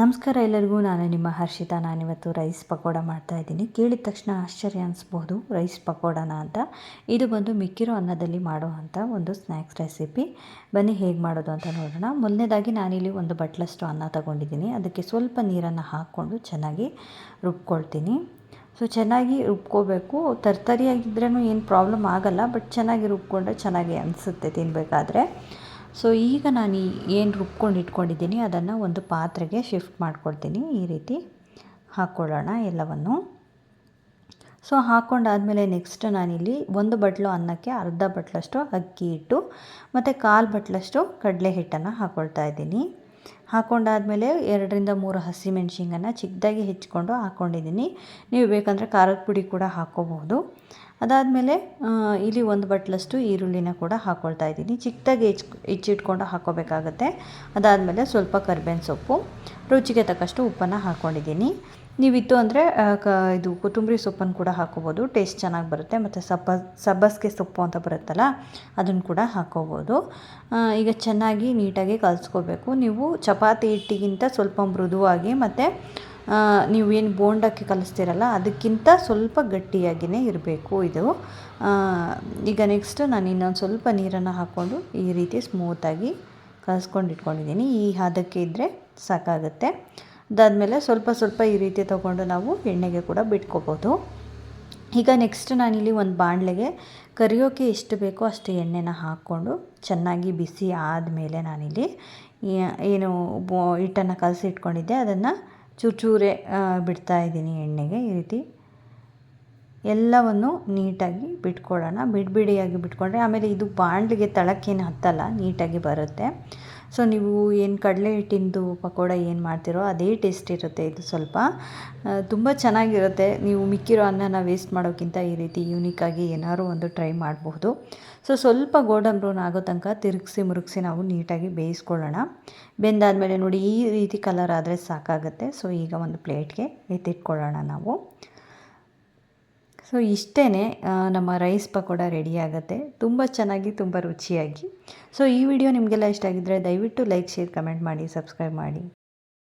ನಮಸ್ಕಾರ ಎಲ್ಲರಿಗೂ, ನಾನು ನಿಮ್ಮ ಹರ್ಷಿತಾ. ನಾನಿವತ್ತು ರೈಸ್ ಪಕೋಡ ಮಾಡ್ತಾಯಿದ್ದೀನಿ ಕೇಳಿದ ತಕ್ಷಣ ಆಶ್ಚರ್ಯ ಅನಿಸ್ಬೋದು ರೈಸ್ ಪಕೋಡನ ಅಂತ. ಇದು ಬಂದು ಮಿಕ್ಕಿರೋ ಅನ್ನದಲ್ಲಿ ಮಾಡುವಂಥ ಒಂದು ಸ್ನ್ಯಾಕ್ಸ್ ರೆಸಿಪಿ. ಬನ್ನಿ, ಹೇಗೆ ಮಾಡೋದು ಅಂತ ನೋಡೋಣ. ಮೊದಲನೇದಾಗಿ ನಾನಿಲ್ಲಿ ಒಂದು ಬಟ್ಲಷ್ಟು ಅನ್ನ ತಗೊಂಡಿದ್ದೀನಿ. ಅದಕ್ಕೆ ಸ್ವಲ್ಪ ನೀರನ್ನು ಹಾಕ್ಕೊಂಡು ಚೆನ್ನಾಗಿ ರುಬ್ಕೊಳ್ತೀನಿ. ಸೊ, ಚೆನ್ನಾಗಿ ರುಬ್ಕೋಬೇಕು. ತರ್ತರಿಯಾಗಿದ್ರೂ ಏನು ಪ್ರಾಬ್ಲಮ್ ಆಗಲ್ಲ, ಬಟ್ ಚೆನ್ನಾಗಿ ರುಬ್ಕೊಂಡ್ರೆ ಚೆನ್ನಾಗಿ ಅನಿಸುತ್ತೆ ತಿನ್ನಬೇಕಾದ್ರೆ ಸೊ ಈಗ ನಾನು ಏನು ರುಬ್ಕೊಂಡು ಇಟ್ಕೊಂಡಿದ್ದೀನಿ, ಅದನ್ನು ಒಂದು ಪಾತ್ರೆಗೆ ಶಿಫ್ಟ್ ಮಾಡ್ಕೊಳ್ತೀನಿ ಈ ರೀತಿ ಹಾಕ್ಕೊಳ್ಳೋಣ ಎಲ್ಲವನ್ನು. ಸೊ ಹಾಕ್ಕೊಂಡಾದಮೇಲೆ ನೆಕ್ಸ್ಟ್ ನಾನಿಲ್ಲಿ ಒಂದು ಬಟ್ಲು ಅನ್ನಕ್ಕೆ ಅರ್ಧ ಬಟ್ಲಷ್ಟು ಅಕ್ಕಿ ಹಿಟ್ಟು, ಮತ್ತು ಕಾಲು ಬಟ್ಲಷ್ಟು ಕಡಲೆ ಹಿಟ್ಟನ್ನು ಹಾಕ್ಕೊಳ್ತಾ ಇದ್ದೀನಿ. ಹಾಕ್ಕೊಂಡಾದಮೇಲೆ ಎರಡರಿಂದ ಮೂರು ಹಸಿಮೆಣ್ಸಿನನ್ನು ಚಿಕ್ಕದಾಗಿ ಹೆಚ್ಚಿಕೊಂಡು ಹಾಕ್ಕೊಂಡಿದ್ದೀನಿ ನೀವು ಬೇಕಂದರೆ ಖಾರದ ಪುಡಿ ಕೂಡ ಹಾಕ್ಕೋಬಹುದು. ಅದಾದಮೇಲೆ ಇಲ್ಲಿ ಒಂದು ಬಟ್ಲಷ್ಟು ಈರುಳ್ಳಿನ ಕೂಡ ಹಾಕ್ಕೊಳ್ತಾ ಇದ್ದೀನಿ. ಚಿಕ್ಕದಾಗಿ ಹೆಚ್, ಹೆಚ್ಚಿಟ್ಕೊಂಡು ಹಾಕ್ಕೋಬೇಕಾಗತ್ತೆ ಅದಾದಮೇಲೆ ಸ್ವಲ್ಪ ಕರ್ಬೇವಿನ ಸೊಪ್ಪು, ರುಚಿಗೆ ತಕ್ಕಷ್ಟು ಉಪ್ಪನ್ನು ಹಾಕ್ಕೊಂಡಿದ್ದೀನಿ ನೀವಿತ್ತು ಅಂದರೆ ಕ, ಇದು ಕೊತ್ತಂಬರಿ ಸೊಪ್ಪನ್ನು ಕೂಡ ಹಾಕ್ಕೋಬೋದು ಟೇಸ್ಟ್ ಚೆನ್ನಾಗಿ ಬರುತ್ತೆ. ಮತ್ತು ಸಬ್ಬ, ಸಬ್ಬಸ್ಗೆ ಸೊಪ್ಪು ಅಂತ ಬರುತ್ತಲ್ಲ, ಅದನ್ನು ಕೂಡ ಹಾಕ್ಕೋಬೋದು ಈಗ ಚೆನ್ನಾಗಿ ನೀಟಾಗಿ ಕಲಿಸ್ಕೋಬೇಕು. ನೀವು ಚಪಾತಿ ಹಿಟ್ಟಿಗಿಂತ ಸ್ವಲ್ಪ ಮೃದುವಾಗಿ ಮತ್ತು ನೀವು ಏನು ಬೋಂಡಕ್ಕೆ ಕಲಿಸ್ತೀರಲ್ಲ, ಅದಕ್ಕಿಂತ ಸ್ವಲ್ಪ ಗಟ್ಟಿಯಾಗಿಯೇ ಇರಬೇಕು ಇದು. ಈಗ ನೆಕ್ಸ್ಟ್ ನಾನು ಇನ್ನೊಂದು ಸ್ವಲ್ಪ ನೀರನ್ನು ಹಾಕ್ಕೊಂಡು ಈ ರೀತಿ ಸ್ಮೂತಾಗಿ ಕಲಿಸ್ಕೊಂಡು ಇಟ್ಕೊಂಡಿದ್ದೀನಿ ಈ ಹದಕ್ಕೆ ಇದ್ದರೆ ಸಾಕಾಗುತ್ತೆ. ಅದಾದಮೇಲೆ ಸ್ವಲ್ಪ ಸ್ವಲ್ಪ ಈ ರೀತಿ ತೊಗೊಂಡು ನಾವು ಎಣ್ಣೆಗೆ ಕೂಡ ಬಿಟ್ಕೋಬೋದು. ಈಗ ನೆಕ್ಸ್ಟ್ ನಾನಿಲ್ಲಿ ಒಂದು ಬಾಣಲೆಗೆ ಕರಿಯೋಕೆ ಎಷ್ಟು ಬೇಕೋ ಅಷ್ಟು ಎಣ್ಣೆನ ಹಾಕ್ಕೊಂಡು ಚೆನ್ನಾಗಿ ಬಿಸಿ ಆದಮೇಲೆ ನಾನಿಲ್ಲಿ ಏನು ಹಿಟ್ಟನ್ನು ಕಲಸಿ ಇಟ್ಕೊಂಡಿದ್ದೆ ಅದನ್ನು ಚೂರು ಚೂರೇ ಬಿಡ್ತಾ ಇದ್ದೀನಿ ಎಣ್ಣೆಗೆ ಈ ರೀತಿ. ಎಲ್ಲವನ್ನು ನೀಟಾಗಿ ಬಿಟ್ಕೊಳ್ಳೋಣ ಬಿಡಿಬಿಡಿಯಾಗಿ ಬಿಟ್ಕೊಂಡ್ರೆ ಆಮೇಲೆ ಇದು ಬಾಣಲಿಗೆ ತಳಕ್ಕೇನು ಹತ್ತಲ್ಲ, ನೀಟಾಗಿ ಬರುತ್ತೆ. ಸೊ, ನೀವು ಏನು ಕಡಲೆ ಹಿಟ್ಟಿಂದು ಪಕೋಡ ಏನು ಮಾಡ್ತೀರೋ ಅದೇ ಟೇಸ್ಟ್ ಇರುತ್ತೆ ಇದು ಸ್ವಲ್ಪ. ತುಂಬ ಚೆನ್ನಾಗಿರುತ್ತೆ. ನೀವು ಮಿಕ್ಕಿರೋ ಅನ್ನನ ವೇಸ್ಟ್ ಮಾಡೋಕ್ಕಿಂತ ಈ ರೀತಿ ಯೂನಿಕ್ಕಾಗಿ ಏನಾದ್ರು ಒಂದು ಟ್ರೈ ಮಾಡಬಹುದು ಸೊ, ಸ್ವಲ್ಪ ಗೋಲ್ಡನ್ ಬ್ರೌನ್ ಆಗೋ ತನಕ ತಿರುಗಿಸಿ ಮುರುಗಿಸಿ ನಾವು ನೀಟಾಗಿ ಬೇಯಿಸ್ಕೊಳ್ಳೋಣ. ಬೆಂದಾದಮೇಲೆ ನೋಡಿ ಈ ರೀತಿ ಕಲರ್ ಆದರೆ ಸಾಕಾಗುತ್ತೆ. ಸೊ, ಈಗ ಒಂದು ಪ್ಲೇಟ್ಗೆ ಎತ್ತಿಟ್ಕೊಳ್ಳೋಣ ನಾವು. ಸೊ ಇಷ್ಟೇ ನಮ್ಮ ರೈಸ್ ಪಕೋಡ ರೆಡಿ ಆಗುತ್ತೆ. ತುಂಬ ಚೆನ್ನಾಗಿ, ತುಂಬ ರುಚಿಯಾಗಿ. ಸೊ ಈ ವಿಡಿಯೋ ನಿಮಗೆಲ್ಲ ಇಷ್ಟ ಆಗಿದ್ದರೆ ದಯವಿಟ್ಟು ಲೈಕ್ ಶೇರ್ ಕಮೆಂಟ್ ಮಾಡಿ ಸಬ್ಸ್ಕ್ರೈಬ್ ಮಾಡಿ.